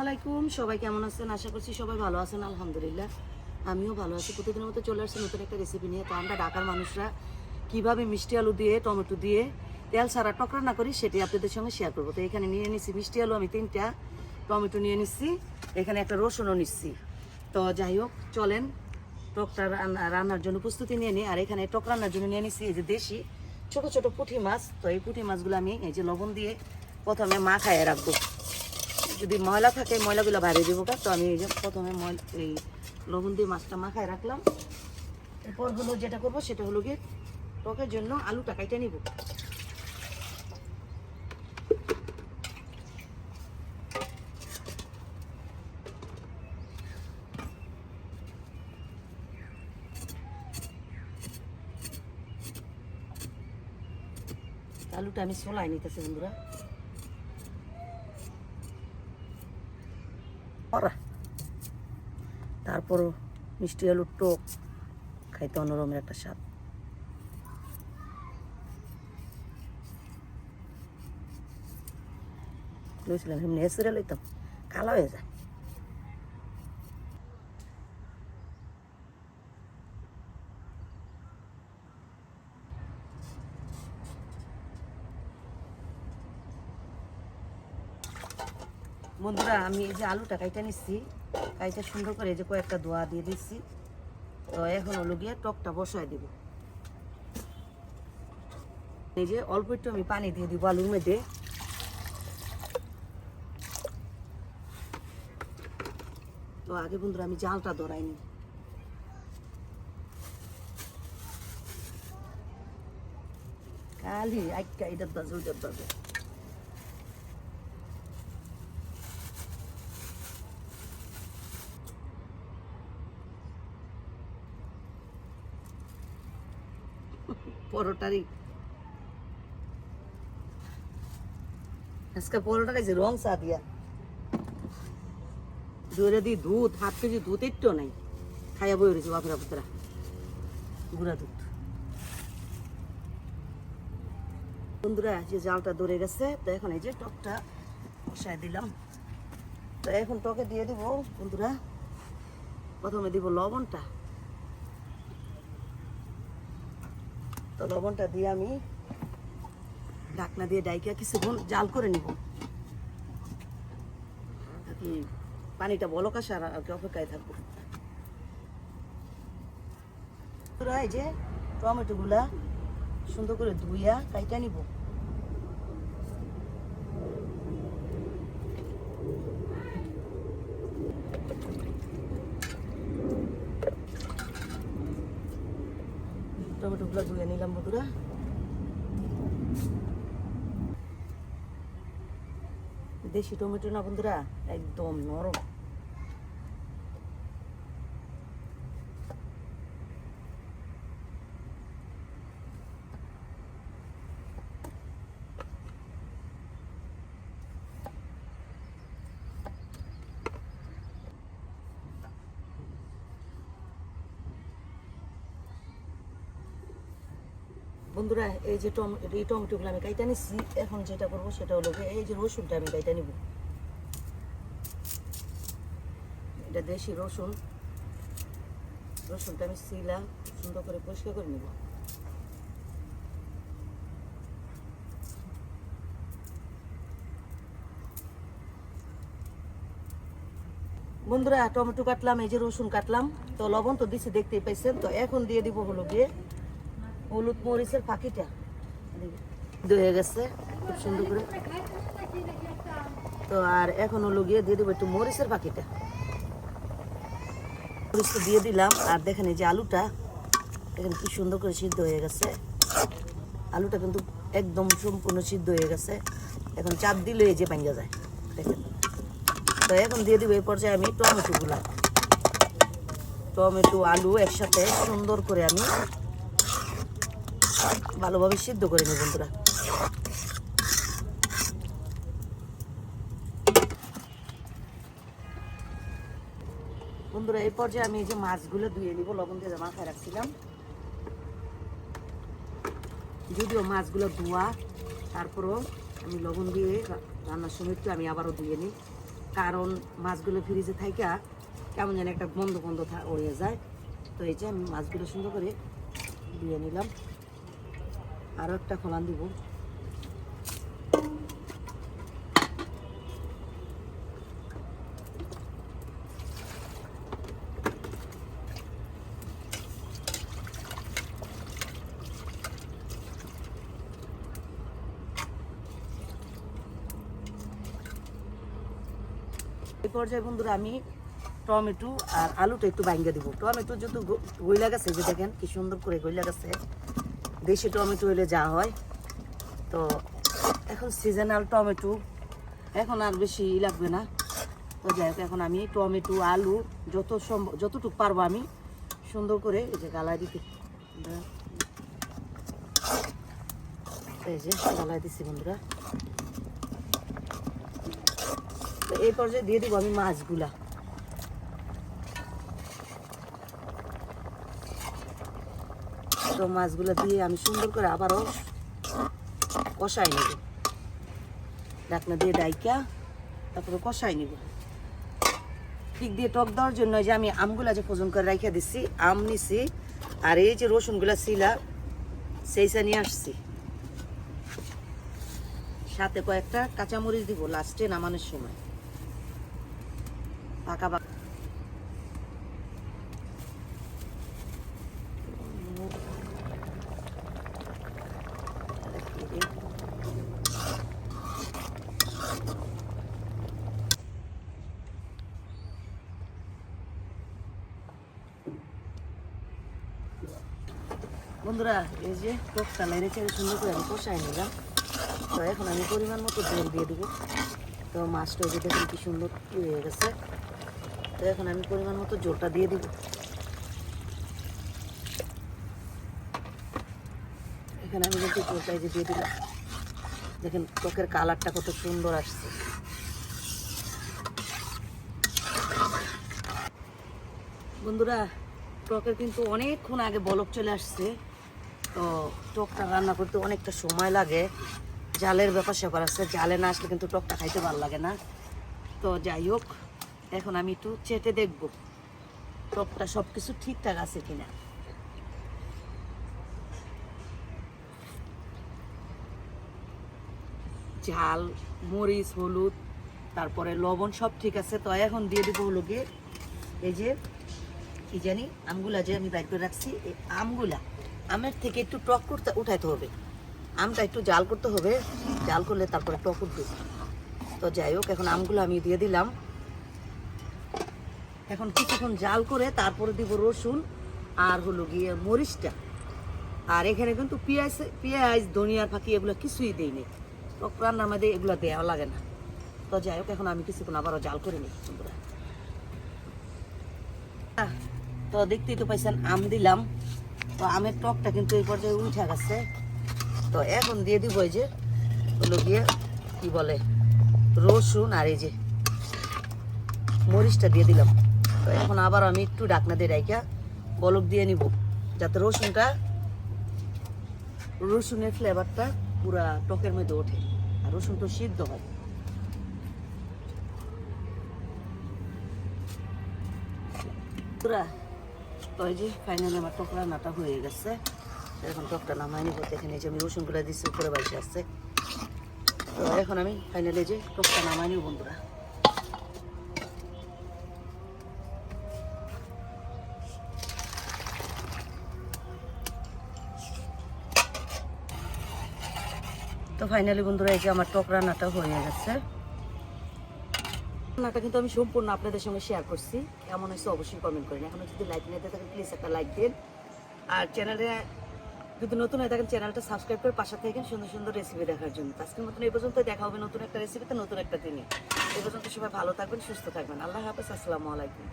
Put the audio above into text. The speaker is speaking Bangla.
আলাইকুম সবাই কেমন আছেন? আশা করছি সবাই ভালো আছেন, আলহামদুলিল্লাহ। আমিও ভালো আছি। প্রতিদিনের মতো চলে আসছি নতুন একটা রেসিপি নিয়ে। তো আমরা ঢাকার মানুষরা কীভাবে মিষ্টি আলু দিয়ে, টমেটো দিয়ে তেল সারা টক রান্না করি সেটি আপনাদের সঙ্গে শেয়ার করব। তো এখানে নিয়ে নিচ্ছি মিষ্টি আলু, আমি তিনটা টমেটো নিয়ে নিচ্ছি এখানে একটা রসুনও নিচ্ছি তো যাই হোক, চলেন টকটা রান্না- রান্নার জন্য প্রস্তুতি নিয়ে নিই। আর এখানে টক রান্নার জন্য নিয়ে নিচ্ছি এই যে দেশি ছোট ছোট পুঁটি মাছ। তো এই পুঁটি মাছগুলো আমি এই যে লবণ দিয়ে প্রথমে মাখায় রাখব। যদি ময়লা থাকে, ময়লাগুলো বাইরে দেবো কা তো আমি এই যে প্রথমে এই লবণ দিয়ে মাছটা মাখায় রাখলাম। এরপর হলো যেটা করব, সেটা হলো গিয়ে টকের জন্য আলুটা কাইটে নিব। আলুটা আমি সোলাই নিতেছি বন্ধুরা করা তারপরও মিষ্টি আলুর টোক, খাইতে অন্যরকমের একটা স্বাদ। লইছিলাম এমনি এসে লইতাম কালো হয়ে যায়। বন্ধুরা, আমি এই যে আলুটা কাইটা নিচ্ছি। কাইটা সুন্দর করে যে কয়েকটা দোয়া দিয়ে দিচ্ছি। তো এখন হলো গিয়ে টকটা বসায় দিব। এই যে অল্প একটু আমি পানি দিয়ে দিব আলুর মধ্যে। তো আগে বন্ধুরা, আমি জালটা ধরাইনি খালি আইকা, এটা দাজ দাজ পরোটারই। আজকে পরোটার এই রং দিয়া। দুধ কেজি দুধ একটু নাই। খাইয়া বই রয়েছে বাপরা পুতরা গুড়া দুধ। বন্ধুরা যে জালটা ধরে গেছে, তো এখন এই যে টকটা বসায় দিলাম। তো এখন টকে দিয়ে দিব, বন্ধুরা। প্রথমে দিব লবণটা। তো লবণটা দিয়ে আমি ঢাকনা দিয়ে ডাইকিয়া কিছুক্ষণ জাল করে নিব। কি পানিটা বলক আসার আর কি অপেক্ষায় থাকব। এই যে টমেটোগুলা সুন্দর করে ধুইয়া কাইটা নিব। টমেটো গুলা ধুয়ে নিলাম বন্ধুরা। দেশি টমেটো না বন্ধুরা? একদম নরম। বন্ধুরা, এই যে টমেটো এই টমেটোগুলো আমি কাইটা নিচ্ছি এখন যেটা করব সেটা হলো এই যে রসুনটা আমি কাইটা নিব। এটা দেশি রসুন। রসুনটা আমি সিলা সুন্দর করে পরিষ্কার করে নিব। বন্ধুরা, টমেটো কাটলাম, এই যে রসুন কাটলাম। তো লবণ তো দিছি, দেখতেই পাইছেন। তো এখন দিয়ে দিব হলো গিয়ে হলুদ মরিচের পাখিটা। হয়ে গেছে, খুব সুন্দর করে। তো আর এখন হলো গিয়ে দিয়ে দেবো একটু মরিচের পাখিটা। মরিচ তো দিয়ে দিলাম, আর দেখেন এই যে আলুটা, দেখেন কি সুন্দর করে সিদ্ধ হয়ে গেছে। আলুটা কিন্তু একদম সম্পূর্ণ সিদ্ধ হয়ে গেছে। এখন চাপ দিলে এই যে পাঙ্গা যায়, দেখেন। তো এখন দিয়ে দিব এই পর্যায়ে আমি টমেটোগুলা। টমেটো, আলু একসাথে সুন্দর করে আমি ভালোভাবে সিদ্ধ করে নেব বন্ধুরা। বন্ধুরা, এই পর্যায়ে আমি এই যে মাছগুলো ধুয়ে নিব, লবণ দিয়ে মাথায় রাখছিলাম। যদিও মাছগুলো ধোয়া, তারপরও আমি লবণ দিয়ে রান্নার সময় একটু আমি আবারও ধুয়ে নিই। কারণ মাছগুলো ফ্রিজে থাইকা কেমন যেন একটা বন্ধ বন্ধ হয়ে যায়। তো এই যে আমি মাছগুলো সুন্দর করে দিয়ে নিলাম। আরও একটা খোলান দিব। এই পর্যায়ে বন্ধুরা আমি টমেটো আর আলুটা একটু বাইঙ্গা দিব। টমেটো যদি গইলা গেছে, যে দেখেন কি সুন্দর করে গইলা গেছে। দেশি টমেটো হইলে যা হয়। তো এখন সিজনাল টমেটো, এখন আর বেশি লাগবে না। তো যাই হোক, এখন আমি টমেটো, আলু যত সম্ভব যতটুকু পারব আমি সুন্দর করে এই যে গালায় দিতে। এই যে গালায় দিচ্ছি বন্ধুরা। তো এই পর্যায়ে দিয়ে দিব আমি মাছগুলা। তো মাছগুলো দিয়ে আমি সুন্দর করে আবারও কষাই নেব। ঢাকনা দিয়ে ডাইকা, তারপরে কষাই নিব। ঠিক দিয়ে টক দেওয়ার জন্য যে আমি আমগুলা যে ফোজন করে রাখিয়া দিচ্ছি আম নিছি, আর এই যে রসুনগুলা ছিলা সেইসা নিয়ে আসছি। সাথে কয়েকটা কাঁচামরিচ দিব, লাস্টে নামানোর সময়। পাকা পাকা বন্ধুরা, এই যে টকটা নেড়ে চেড়ে সুন্দর করে আমি কষাই নিলাম। তো এখন আমি পরিমাণ মতো জল দিয়ে দেবো। তো মাছটা যে দেখুন কি সুন্দর হয়ে গেছে। তো এখন আমি পরিমাণ মতো জলটা দিয়ে দিব। এখানে আমি কিন্তু জলটা যে দিয়ে দিলাম। দেখেন ত্বকের কালারটা কত সুন্দর আসছে। বন্ধুরা টকের কিন্তু অনেকক্ষণ আগে বলক চলে আসছে। তো টকটা রান্না করতে অনেকটা সময় লাগে। জালের ব্যাপার স্যাপার আছে, জালে না আসলে কিন্তু টকটা খাইতে ভালো লাগে না। তো যাই হোক, এখন আমি একটু চেটে দেখব টকটা সব কিছু ঠিকঠাক আছে কিনা। ঝাল, মরিচ, হলুদ, তারপরে লবণ সব ঠিক আছে। তো এখন দিয়ে দিব হলো গিয়ে এই যে, কি জানি, আমগুলা যে আমি বাইর করে রাখছি, এই আমগুলা। আমের থেকে একটু টক করতে উঠাইতে হবে। আমটা একটু জাল করতে হবে। জাল করলে তারপরে টক উঠবে। তো যাই হোক, এখন আমগুলো আমি দিয়ে দিলাম। এখন কিছুক্ষণ জাল করে তারপরে দিব রসুন আর হলো গিয়ে মরিচটা। আর এখানে কিন্তু পেঁয়াজ পেঁয়াজ ধনিয়ার ফাঁকি এগুলো কিছুই দেয়নি টক রান্নার মধ্যে এগুলো দেওয়া লাগে না। তো যাই হোক, এখন আমি কিছুক্ষণ আবারও জাল করে নিই তো দেখতেই তো পাইছেন, আম দিলাম। তো আমের টকটা কিন্তু এই পর্যায়ে উঠে গেছে। তো এখন দিয়ে দিব এই যে, হলো গিয়ে, কি বলে, রসুন আর এই যে মরিচটা দিয়ে দিলাম। তো এখন আবার আমি একটু ডাকনা দিয়ে রাইখা বলক দিয়ে নিব, যাতে রসুনটা, রসুনের ফ্লেভারটা পুরা টকের মধ্যে ওঠে, আর রসুন তো সিদ্ধ হয়। পুরা তো যে ফাইনালি আমার টক রান্নাটা হয়ে গেছে। এখন টকটা নামাই নিব এখানে যে আমি রসুনগুলো দিচ্ছি উপরে বাইসে আসছে তো এখন আমি ফাইনালি যে টকটা নামাই নিব বন্ধুরা। তো ফাইনালি বন্ধুরা এই যে আমার টক রান্নাটা হয়ে গেছে। রান্নাটা কিন্তু আমি সম্পূর্ণ আপনাদের সঙ্গে শেয়ার করছি। কেমন হয়েছে অবশ্যই কমেন্ট করেন এখনও যদি লাইক নিয়ে থাকেন প্লিজ একটা লাইক দিন। আর চ্যানেলে যদি নতুন হয়ে থাকেন চ্যানেলটা সাবস্ক্রাইব করে পাশে থাকেন সুন্দর সুন্দর রেসিপি দেখার জন্য। আজকের মতন এই পর্যন্ত দেখা হবে নতুন একটা রেসিপিতে নতুন একটা দিনে। এই পর্যন্ত সবাই ভালো থাকবেন, সুস্থ থাকবেন। আল্লাহ হাফেজ, আসসালামু আলাইকুম।